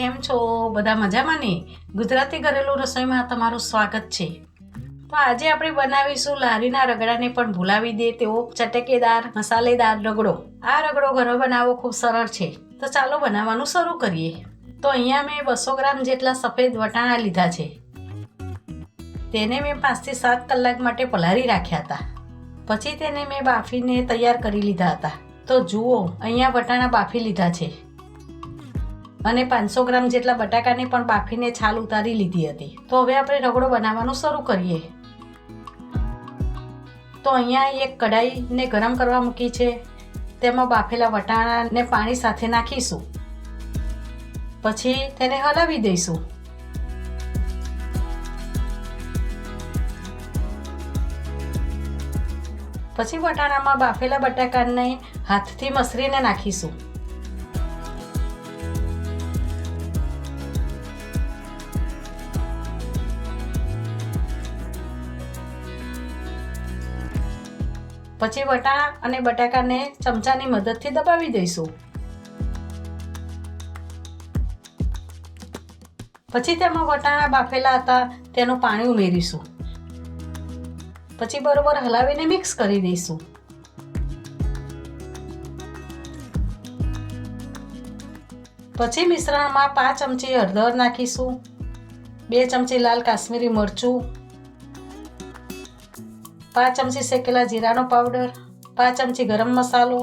કેમ છો? બધા મજામાં ને? ગુજરાતી ઘરેલું રસોઈમાં તમારું સ્વાગત છે. તો આજે આપણે બનાવીશું લારીના રગડાને પણ ભૂલાવી દે તેવો ચટકેદાર, મસાલેદાર રગડો. આ રગડો ઘરે બનાવવો ખૂબ સરળ છે. તો ચાલો બનાવવાનું શરૂ કરીએ. તો અહીંયા મેં બસો ગ્રામ જેટલા સફેદ વટાણા લીધા છે. તેને મેં પાંચથી સાત કલાક માટે પલાળી રાખ્યા હતા. પછી તેને મેં બાફીને તૈયાર કરી લીધા હતા. તો જુઓ, અહીંયા વટાણા બાફી લીધા છે. અને પાંચસો ગ્રામ જેટલા બટાકાને પણ બાફીને છાલ ઉતારી લીધી હતી. તો હવે આપણે રગડો બનાવવાનું શરૂ કરીએ. તો અહીંયા એક કઢાઈને ગરમ કરવા મૂકી છે. તેમાં બાફેલા વટાણાને પાણી સાથે નાખીશું. પછી તેને હલાવી દઈશું. પછી વટાણામાં બાફેલા બટાકાને હાથથી મસરીને નાખીશું. પછી વટાણા અને બટાકાને ચમચાની મદદથી દબાવી દઈશું. પછી તેમાં વટાણા બાફેલા હતા, તેનું પાણી ઉમેરીશું. પછી બરોબર હલાવીને મિક્સ કરી દઈશું. પછી મિશ્રણમાં પાંચ ચમચી હળદર નાખીશું, બે ચમચી લાલ કાશ્મીરી મરચું પાંચ ચમચી શેકેલા જીરાનો પાવડર પાંચ ચમચી ગરમ મસાલો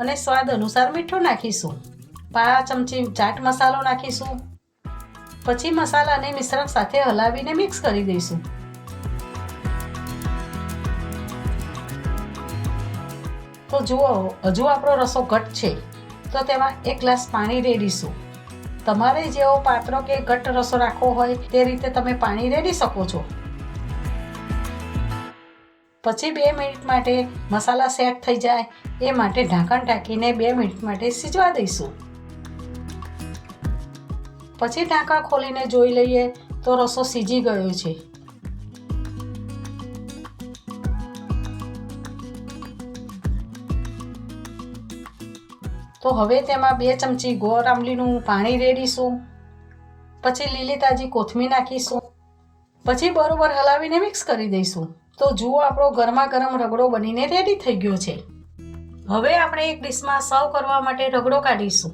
અને સ્વાદ અનુસાર મીઠું નાખીશું. પાંચ ચમચી ચાટ મસાલો નાખીશું. પછી મસાલાને મિશ્રણ સાથે હલાવીને મિક્સ કરી દઈશું. તો જુઓ, હજુ આપણો રસો ઘટ છે, તો તેમાં એક ગ્લાસ પાણી રેડીશું તમારે જેવો પાત્રો કે ઘટ રસો રાખવો હોય, તે રીતે તમે પાણી રેડી શકો છો. પછી બે મિનિટ માટે મસાલા સેટ થઈ જાય. એ માટે ઢાંકણ ઢાંકીને બે મિનિટ માટે સીજવા દઈશું. પછી ઢાંકણ ખોલીને જોઈ લઈએ તો રસો સીજી ગયો છે. તો હવે તેમાં બે ચમચી ગોળ આંબલીનું પાણી રેડીશું. પછી લીલી તાજી કોથમીર નાખીશું. પછી બરોબર હલાવીને મિક્સ કરી દઈશું. તો જુઓ આપણો ગરમા ગરમ રગડો બનીને રેડી થઈ ગયો છે. હવે આપણે એક ડીશમાં સર્વ કરવા માટે રગડો કાઢીશું.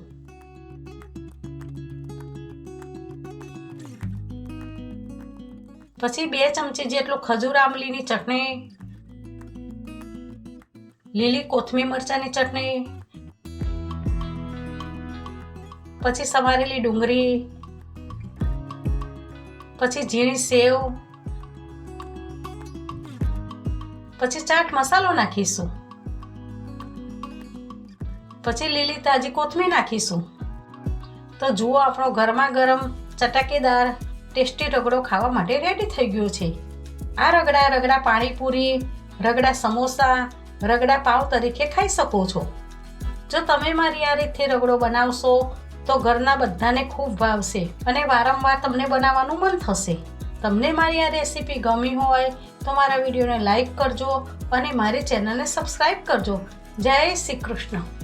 પછી બે ચમચી જેટલું ખજૂર આંબલીની ચટણી, લીલી કોથમીર મરચાની ચટણી, પછી સમારેલી ડુંગળી, પછી ઝીણી સેવ પછી ચાટ મસાલો નાખીશું. પછી લીલી તાજી કોથમીર નાખીશું. તો જુઓ આપણો ગરમા ગરમ ચટાકેદાર ટેસ્ટી રગડો ખાવા માટે રેડી થઈ ગયો છે. આ રગડા રગડા પાણીપુરી, રગડા સમોસા, રગડા પાવ તરીકે ખાઈ શકો છો. જો તમે મારી આ રીતથી રગડો બનાવશો, તો ઘરના બધાને ખૂબ ભાવશે અને વારંવાર તમને બનાવવાનું મન થશે. તમને મારી આ રેસીપી ગમી હોય તો મારા વિડીયોને લાઈક કરજો અને મારી ચેનલને સબસ્ક્રાઈબ કરજો. જય શ્રી કૃષ્ણ.